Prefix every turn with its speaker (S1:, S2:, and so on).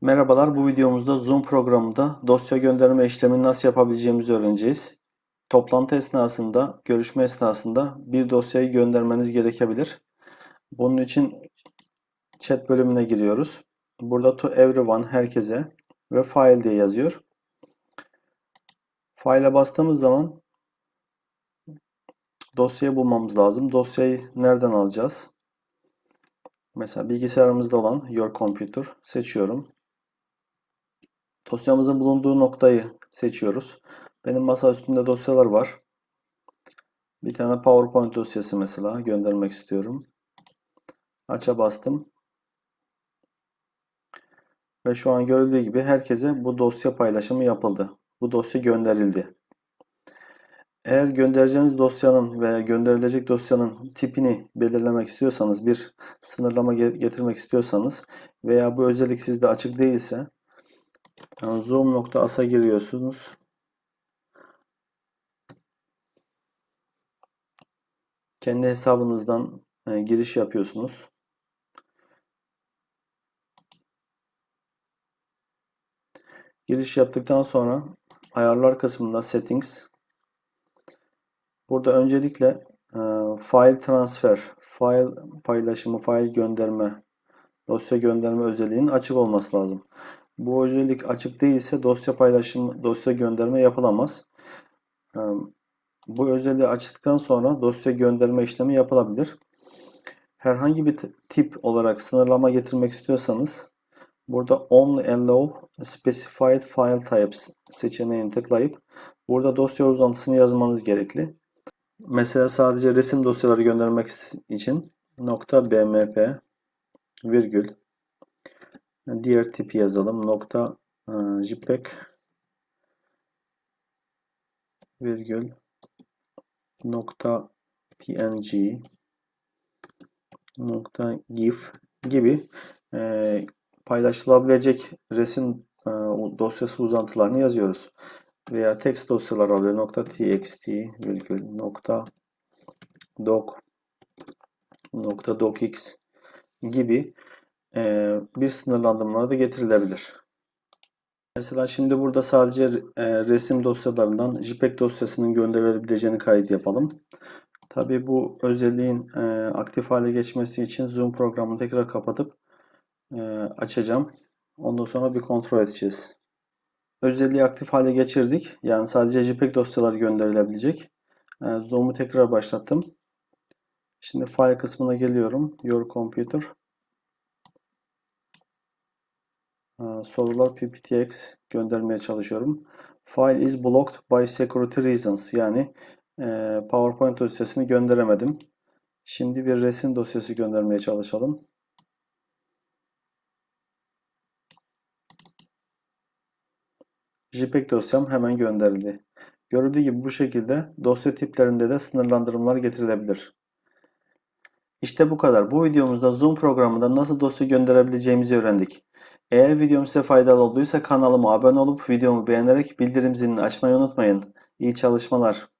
S1: Merhabalar, bu videomuzda Zoom programında dosya gönderme işlemini nasıl yapabileceğimizi öğreneceğiz. Toplantı esnasında, görüşme esnasında bir dosyayı göndermeniz gerekebilir. Bunun için chat bölümüne giriyoruz. Burada to everyone, herkese ve file diye yazıyor. File'e bastığımız zaman dosyayı bulmamız lazım. Dosyayı nereden alacağız? Mesela bilgisayarımızda olan Your Computer seçiyorum. Dosyamızın bulunduğu noktayı seçiyoruz. Benim masa üstünde dosyalar var. Bir tane PowerPoint dosyası mesela göndermek istiyorum. Aç'a bastım. Ve şu an görüldüğü gibi herkese bu dosya paylaşımı yapıldı. Bu dosya gönderildi. Eğer göndereceğiniz dosyanın veya gönderilecek dosyanın tipini belirlemek istiyorsanız, bir sınırlama getirmek istiyorsanız veya bu özellik sizde açık değilse yani zoom.as'a giriyorsunuz. Kendi hesabınızdan e, giriş yapıyorsunuz. Giriş yaptıktan sonra ayarlar kısmında settings burada öncelikle e, file transfer, file paylaşımı, file gönderme, dosya gönderme özelliğinin açık olması lazım. Bu özellik açık değilse dosya paylaşımı, dosya gönderme yapılamaz. Bu özelliği açtıktan sonra dosya gönderme işlemi yapılabilir. Herhangi bir tip olarak sınırlama getirmek istiyorsanız burada Only Allow Specified File Types seçeneğini tıklayıp burada dosya uzantısını yazmanız gerekli. Mesela sadece resim dosyaları göndermek için .bmp virgül diğer tipi yazalım. Nokta e, JPEG virgül nokta PNG nokta GIF gibi e, paylaşılabilecek resim e, dosyası uzantılarını yazıyoruz. Veya text dosyalar alıyor. Nokta txt virgül nokta doc nokta docx gibi bir sınırlandırmalar da getirilebilir. Mesela şimdi burada sadece e, resim dosyalarından JPEG dosyasının gönderilebileceğini kayıt yapalım. Tabi bu özelliğin e, aktif hale geçmesi için Zoom programını tekrar kapatıp açacağım. Ondan sonra bir kontrol edeceğiz. Özelliği aktif hale geçirdik. Yani sadece JPEG dosyaları gönderilebilecek. Zoom'u tekrar başlattım. Şimdi file kısmına geliyorum. Your Computer. Sorular pptx göndermeye çalışıyorum. File is blocked by security reasons. Yani e, PowerPoint dosyasını gönderemedim. Şimdi bir resim dosyası göndermeye çalışalım. JPEG dosyam hemen gönderildi. Görüldüğü gibi bu şekilde dosya tiplerinde de sınırlandırmalar getirilebilir. İşte bu kadar. Bu videomuzda Zoom programında nasıl dosya gönderebileceğimizi öğrendik. Eğer videom size faydalı olduysa kanalıma abone olup videomu beğenerek bildirim zilini açmayı unutmayın. İyi çalışmalar.